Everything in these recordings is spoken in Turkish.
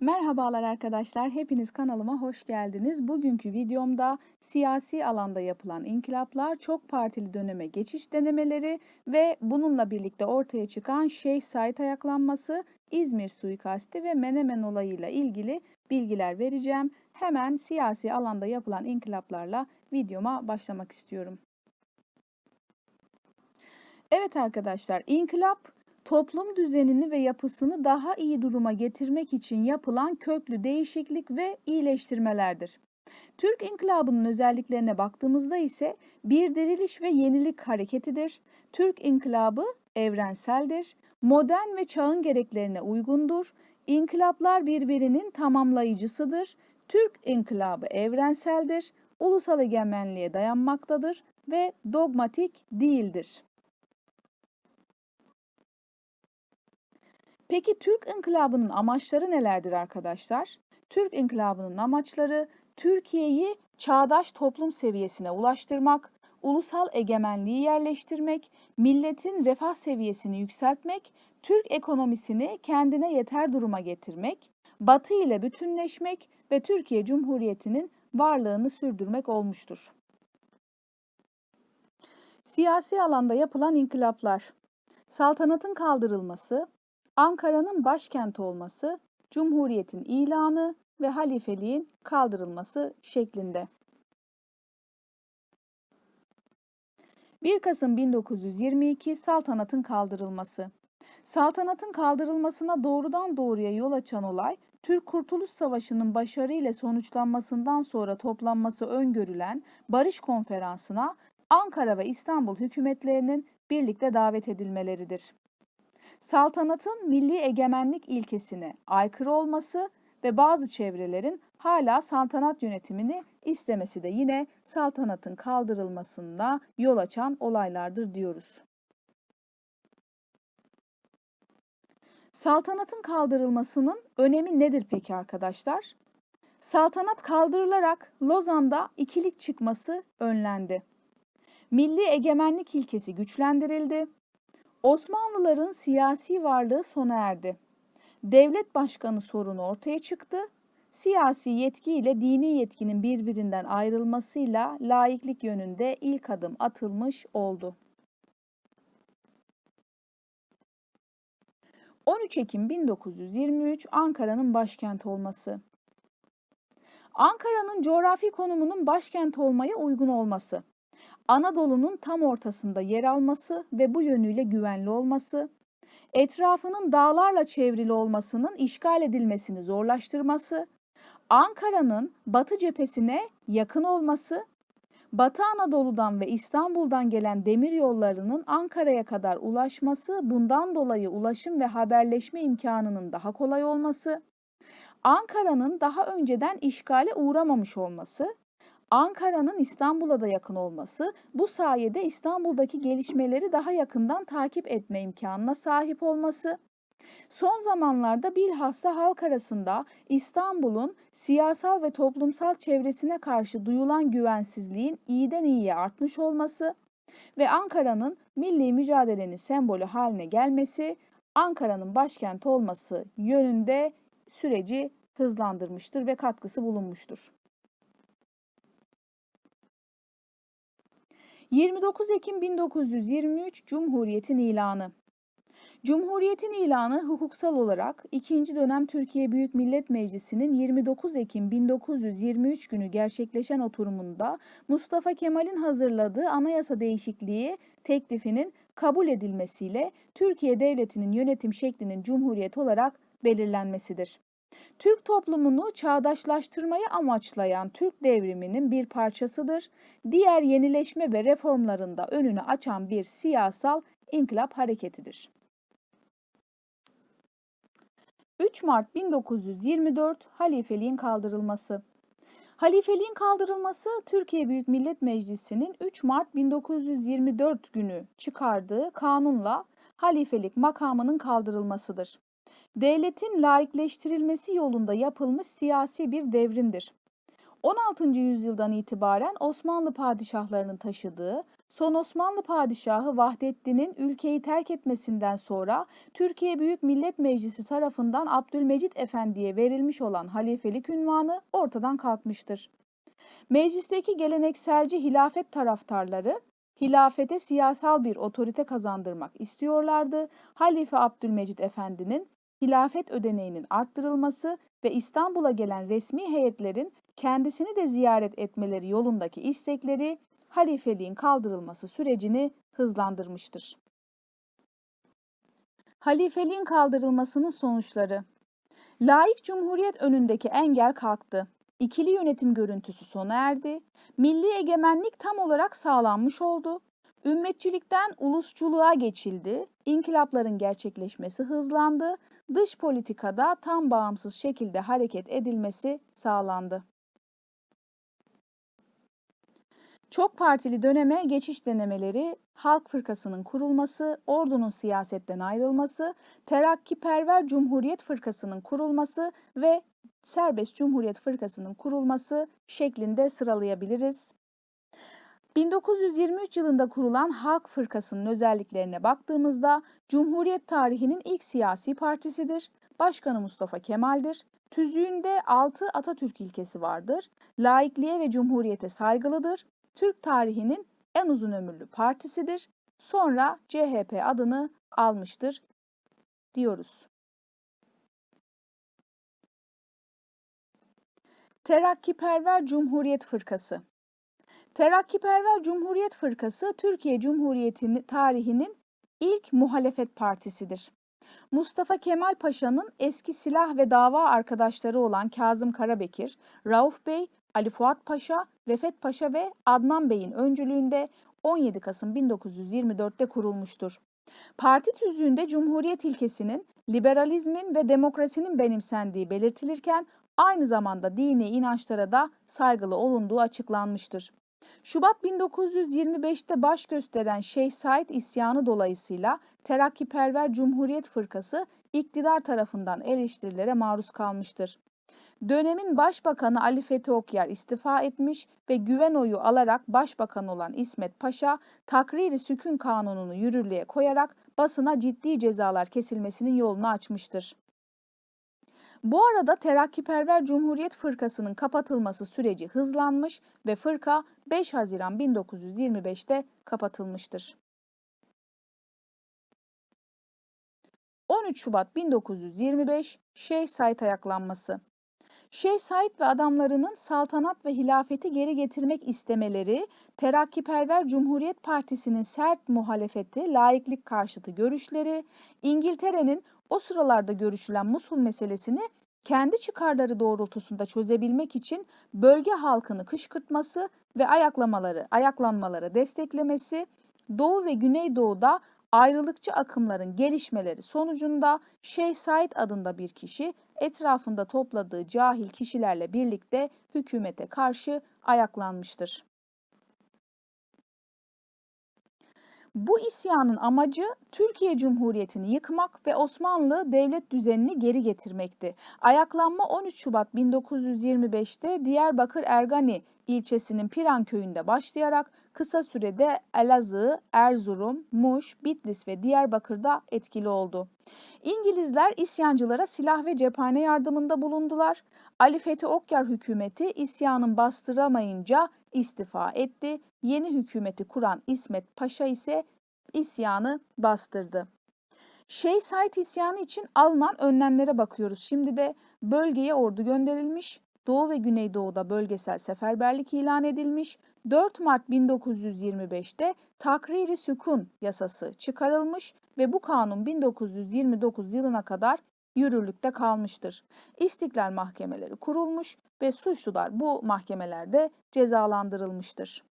Merhabalar arkadaşlar, hepiniz kanalıma hoş geldiniz. Bugünkü videomda siyasi alanda yapılan inkılaplar, çok partili döneme geçiş denemeleri ve bununla birlikte ortaya çıkan Şeyh Said ayaklanması, İzmir suikasti ve Menemen olayıyla ilgili bilgiler vereceğim. Hemen siyasi alanda yapılan inkılaplarla videoma başlamak istiyorum. Evet arkadaşlar, inkılap toplum düzenini ve yapısını daha iyi duruma getirmek için yapılan köklü değişiklik ve iyileştirmelerdir. Türk İnkılabı'nın özelliklerine baktığımızda ise bir diriliş ve yenilik hareketidir. Türk İnkılabı evrenseldir, modern ve çağın gereklerine uygundur. İnkılaplar birbirinin tamamlayıcısıdır. Türk İnkılabı evrenseldir, ulusal egemenliğe dayanmaktadır ve dogmatik değildir. Peki Türk İnkılabı'nın amaçları nelerdir arkadaşlar? Türk İnkılabı'nın amaçları Türkiye'yi çağdaş toplum seviyesine ulaştırmak, ulusal egemenliği yerleştirmek, milletin refah seviyesini yükseltmek, Türk ekonomisini kendine yeter duruma getirmek, Batı ile bütünleşmek ve Türkiye Cumhuriyeti'nin varlığını sürdürmek olmuştur. Siyasi alanda yapılan inkılaplar, saltanatın kaldırılması, Ankara'nın başkent olması, Cumhuriyet'in ilanı ve halifeliğin kaldırılması şeklinde. 1 Kasım 1922 saltanatın kaldırılması. Saltanatın kaldırılmasına doğrudan doğruya yol açan olay, Türk Kurtuluş Savaşı'nın başarıyla sonuçlanmasından sonra toplanması öngörülen Barış Konferansı'na Ankara ve İstanbul hükümetlerinin birlikte davet edilmeleridir saltanatın milli egemenlik ilkesine aykırı olması ve bazı çevrelerin hala saltanat yönetimini istemesi de yine saltanatın kaldırılmasında yol açan olaylardır diyoruz. Saltanatın kaldırılmasının önemi nedir peki arkadaşlar? Saltanat kaldırılarak Lozan'da ikilik çıkması önlendi. Milli egemenlik ilkesi güçlendirildi Osmanlıların siyasi varlığı sona erdi. Devlet başkanı sorunu ortaya çıktı. Siyasi yetki ile dini yetkinin birbirinden ayrılmasıyla laiklik yönünde ilk adım atılmış oldu. 13 Ekim 1923 Ankara'nın başkent olması. Ankara'nın coğrafi konumunun başkent olmaya uygun olması. Anadolu'nun tam ortasında yer alması ve bu yönüyle güvenli olması, etrafının dağlarla çevrili olmasının işgal edilmesini zorlaştırması, Ankara'nın batı cephesine yakın olması, Batı Anadolu'dan ve İstanbul'dan gelen demir yollarının Ankara'ya kadar ulaşması, bundan dolayı ulaşım ve haberleşme imkanının daha kolay olması, Ankara'nın daha önceden işgale uğramamış olması, Ankara'nın İstanbul'a da yakın olması bu sayede İstanbul'daki gelişmeleri daha yakından takip etme imkanına sahip olması, son zamanlarda bilhassa halk arasında İstanbul'un siyasal ve toplumsal çevresine karşı duyulan güvensizliğin iyiden iyiye artmış olması ve Ankara'nın milli mücadelenin sembolü haline gelmesi, Ankara'nın başkent olması yönünde süreci hızlandırmıştır ve katkısı bulunmuştur. 29 Ekim 1923 Cumhuriyet'in ilanı. Cumhuriyetin ilanı hukuksal olarak 2. dönem Türkiye Büyük Millet Meclisi'nin 29 Ekim 1923 günü gerçekleşen oturumunda Mustafa Kemal'in hazırladığı anayasa değişikliği teklifinin kabul edilmesiyle Türkiye Devleti'nin yönetim şeklinin cumhuriyet olarak belirlenmesidir. Türk toplumunu çağdaşlaştırmayı amaçlayan Türk devriminin bir parçasıdır. Diğer yenileşme ve reformlarında önünü açan bir siyasal inkılap hareketidir. 3 Mart 1924 halifeliğin kaldırılması. Halifeliğin kaldırılması Türkiye Büyük Millet Meclisi'nin 3 Mart 1924 günü çıkardığı kanunla halifelik makamının kaldırılmasıdır devletin laikleştirilmesi yolunda yapılmış siyasi bir devrimdir. 16. yüzyıldan itibaren Osmanlı padişahlarının taşıdığı Son Osmanlı padişahı Vahdettin'in ülkeyi terk etmesinden sonra Türkiye Büyük Millet Meclisi tarafından Abdülmecit Efendi'ye verilmiş olan halifelik ünvanı ortadan kalkmıştır. Meclisteki gelenekselci hilafet taraftarları hilafete siyasal bir otorite kazandırmak istiyorlardı. Halife Abdülmecit Efendi'nin hilafet ödeneğinin arttırılması ve İstanbul'a gelen resmi heyetlerin kendisini de ziyaret etmeleri yolundaki istekleri halifeliğin kaldırılması sürecini hızlandırmıştır. Halifeliğin kaldırılmasının sonuçları Laik cumhuriyet önündeki engel kalktı. İkili yönetim görüntüsü sona erdi. Milli egemenlik tam olarak sağlanmış oldu. Ümmetçilikten ulusçuluğa geçildi. İnkılapların gerçekleşmesi hızlandı. Dış politikada tam bağımsız şekilde hareket edilmesi sağlandı. Çok partili döneme geçiş denemeleri, Halk Fırkası'nın kurulması, ordunun siyasetten ayrılması, Terakkiperver Cumhuriyet Fırkası'nın kurulması ve Serbest Cumhuriyet Fırkası'nın kurulması şeklinde sıralayabiliriz. 1923 yılında kurulan Halk Fırkası'nın özelliklerine baktığımızda Cumhuriyet tarihinin ilk siyasi partisidir. Başkanı Mustafa Kemal'dir. Tüzüğünde 6 Atatürk ilkesi vardır. Laikliğe ve cumhuriyete saygılıdır. Türk tarihinin en uzun ömürlü partisidir. Sonra CHP adını almıştır diyoruz. Terakkiperver Cumhuriyet Fırkası Terakkiperver Cumhuriyet Fırkası Türkiye Cumhuriyeti tarihinin ilk muhalefet partisidir. Mustafa Kemal Paşa'nın eski silah ve dava arkadaşları olan Kazım Karabekir, Rauf Bey, Ali Fuat Paşa, Refet Paşa ve Adnan Bey'in öncülüğünde 17 Kasım 1924'te kurulmuştur. Parti tüzüğünde Cumhuriyet ilkesinin liberalizmin ve demokrasinin benimsendiği belirtilirken aynı zamanda dini inançlara da saygılı olunduğu açıklanmıştır. Şubat 1925'te baş gösteren Şeyh Said isyanı dolayısıyla Terakkiperver Cumhuriyet Fırkası iktidar tarafından eleştirilere maruz kalmıştır. Dönemin başbakanı Ali Fethi Okyar istifa etmiş ve güven oyu alarak başbakan olan İsmet Paşa takriri sükun kanununu yürürlüğe koyarak basına ciddi cezalar kesilmesinin yolunu açmıştır. Bu arada Terakkiperver Cumhuriyet Fırkası'nın kapatılması süreci hızlanmış ve fırka 5 Haziran 1925'te kapatılmıştır. 13 Şubat 1925 Şeyh Said ayaklanması Şeyh Said ve adamlarının saltanat ve hilafeti geri getirmek istemeleri, Terakkiperver Cumhuriyet Partisi'nin sert muhalefeti, laiklik karşıtı görüşleri, İngiltere'nin o sıralarda görüşülen Musul meselesini kendi çıkarları doğrultusunda çözebilmek için bölge halkını kışkırtması ve ayaklamaları, ayaklanmaları desteklemesi, Doğu ve Güneydoğu'da ayrılıkçı akımların gelişmeleri sonucunda Şeyh Said adında bir kişi etrafında topladığı cahil kişilerle birlikte hükümete karşı ayaklanmıştır. Bu isyanın amacı Türkiye Cumhuriyeti'ni yıkmak ve Osmanlı devlet düzenini geri getirmekti. Ayaklanma 13 Şubat 1925'te Diyarbakır Ergani ilçesinin Piran köyünde başlayarak kısa sürede Elazığ, Erzurum, Muş, Bitlis ve Diyarbakır'da etkili oldu. İngilizler isyancılara silah ve cephane yardımında bulundular. Ali Fethi Okyar hükümeti isyanın bastıramayınca istifa etti. Yeni hükümeti kuran İsmet Paşa ise isyanı bastırdı. Şeyh Said isyanı için alınan önlemlere bakıyoruz. Şimdi de bölgeye ordu gönderilmiş, Doğu ve Güneydoğu'da bölgesel seferberlik ilan edilmiş, 4 Mart 1925'te Takriri Sükun yasası çıkarılmış ve bu kanun 1929 yılına kadar yürürlükte kalmıştır. İstiklal mahkemeleri kurulmuş ve suçlular bu mahkemelerde cezalandırılmıştır.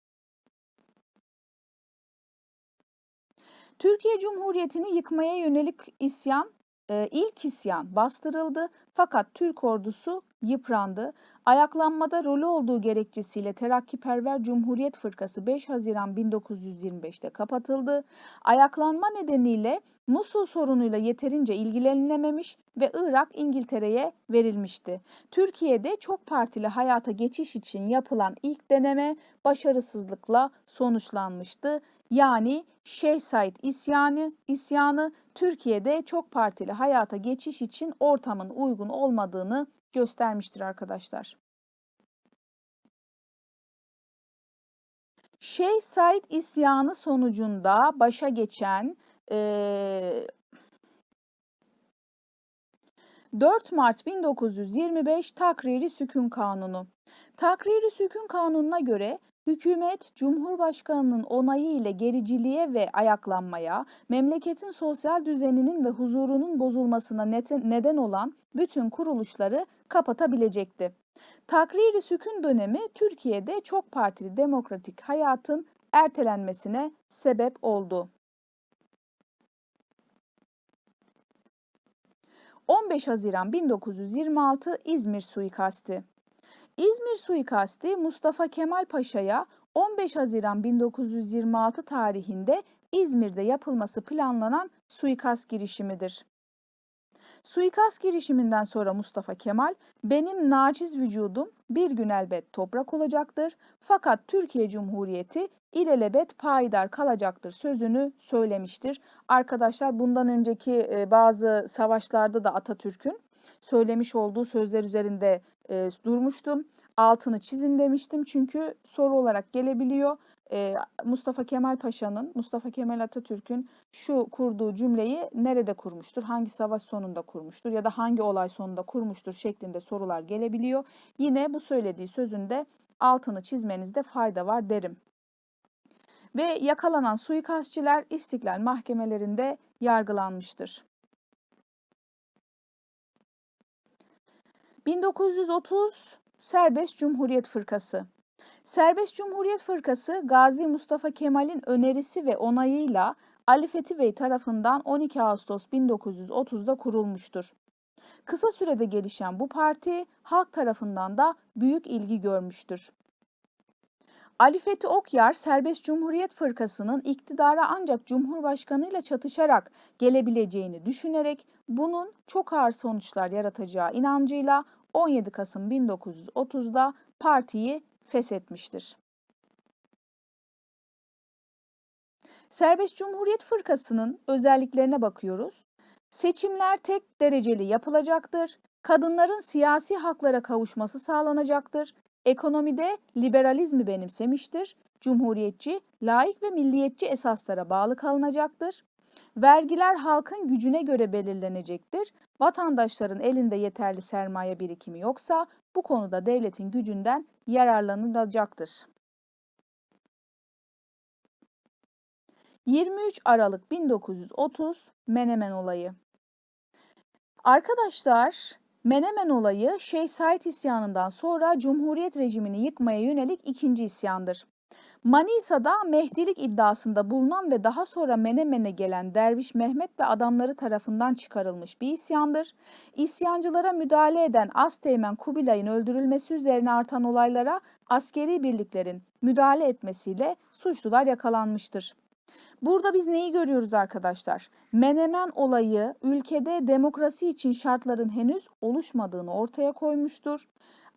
Türkiye Cumhuriyeti'ni yıkmaya yönelik isyan e, ilk isyan bastırıldı fakat Türk ordusu yıprandı. Ayaklanmada rolü olduğu gerekçesiyle Terakkiperver Cumhuriyet Fırkası 5 Haziran 1925'te kapatıldı. Ayaklanma nedeniyle Musul sorunuyla yeterince ilgilenilememiş ve Irak İngiltere'ye verilmişti. Türkiye'de çok partili hayata geçiş için yapılan ilk deneme başarısızlıkla sonuçlanmıştı. Yani Şeyh Said isyanı, isyanı Türkiye'de çok partili hayata geçiş için ortamın uygun olmadığını göstermiştir arkadaşlar. Şeyh Said isyanı sonucunda başa geçen e, 4 Mart 1925 Takriri Sükun Kanunu. Takriri Sükun Kanunu'na göre Hükümet, Cumhurbaşkanının onayı ile gericiliğe ve ayaklanmaya, memleketin sosyal düzeninin ve huzurunun bozulmasına neden olan bütün kuruluşları kapatabilecekti. Takriri sükun dönemi Türkiye'de çok partili demokratik hayatın ertelenmesine sebep oldu. 15 Haziran 1926 İzmir suikasti. İzmir suikasti Mustafa Kemal Paşa'ya 15 Haziran 1926 tarihinde İzmir'de yapılması planlanan suikast girişimidir. Suikast girişiminden sonra Mustafa Kemal, benim naciz vücudum bir gün elbet toprak olacaktır fakat Türkiye Cumhuriyeti ilelebet payidar kalacaktır sözünü söylemiştir. Arkadaşlar bundan önceki bazı savaşlarda da Atatürk'ün söylemiş olduğu sözler üzerinde e, durmuştum. Altını çizin demiştim çünkü soru olarak gelebiliyor. E, Mustafa Kemal Paşa'nın, Mustafa Kemal Atatürk'ün şu kurduğu cümleyi nerede kurmuştur, hangi savaş sonunda kurmuştur ya da hangi olay sonunda kurmuştur şeklinde sorular gelebiliyor. Yine bu söylediği sözünde altını çizmenizde fayda var derim. Ve yakalanan suikastçiler istiklal mahkemelerinde yargılanmıştır. 1930 Serbest Cumhuriyet Fırkası Serbest Cumhuriyet Fırkası Gazi Mustafa Kemal'in önerisi ve onayıyla Ali Fethi Bey tarafından 12 Ağustos 1930'da kurulmuştur. Kısa sürede gelişen bu parti halk tarafından da büyük ilgi görmüştür. Ali Fethi Okyar, Serbest Cumhuriyet Fırkası'nın iktidara ancak Cumhurbaşkanı ile çatışarak gelebileceğini düşünerek bunun çok ağır sonuçlar yaratacağı inancıyla 17 Kasım 1930'da partiyi feshetmiştir. Serbest Cumhuriyet Fırkası'nın özelliklerine bakıyoruz. Seçimler tek dereceli yapılacaktır. Kadınların siyasi haklara kavuşması sağlanacaktır. Ekonomide liberalizmi benimsemiştir. Cumhuriyetçi, laik ve milliyetçi esaslara bağlı kalınacaktır. Vergiler halkın gücüne göre belirlenecektir. Vatandaşların elinde yeterli sermaye birikimi yoksa bu konuda devletin gücünden yararlanılacaktır. 23 Aralık 1930 Menemen olayı. Arkadaşlar, Menemen olayı Şeyh Said isyanından sonra Cumhuriyet rejimini yıkmaya yönelik ikinci isyandır. Manisa'da Mehdilik iddiasında bulunan ve daha sonra Menemen'e gelen Derviş Mehmet ve adamları tarafından çıkarılmış bir isyandır. İsyancılara müdahale eden Asteğmen Kubilay'ın öldürülmesi üzerine artan olaylara askeri birliklerin müdahale etmesiyle suçlular yakalanmıştır. Burada biz neyi görüyoruz arkadaşlar? Menemen olayı ülkede demokrasi için şartların henüz oluşmadığını ortaya koymuştur.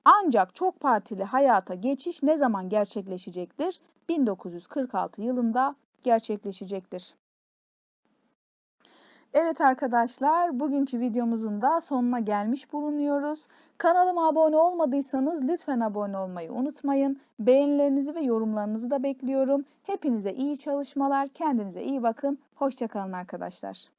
Ancak çok partili hayata geçiş ne zaman gerçekleşecektir? 1946 yılında gerçekleşecektir. Evet arkadaşlar, bugünkü videomuzun da sonuna gelmiş bulunuyoruz. Kanalıma abone olmadıysanız lütfen abone olmayı unutmayın. Beğenilerinizi ve yorumlarınızı da bekliyorum. Hepinize iyi çalışmalar, kendinize iyi bakın. Hoşçakalın arkadaşlar.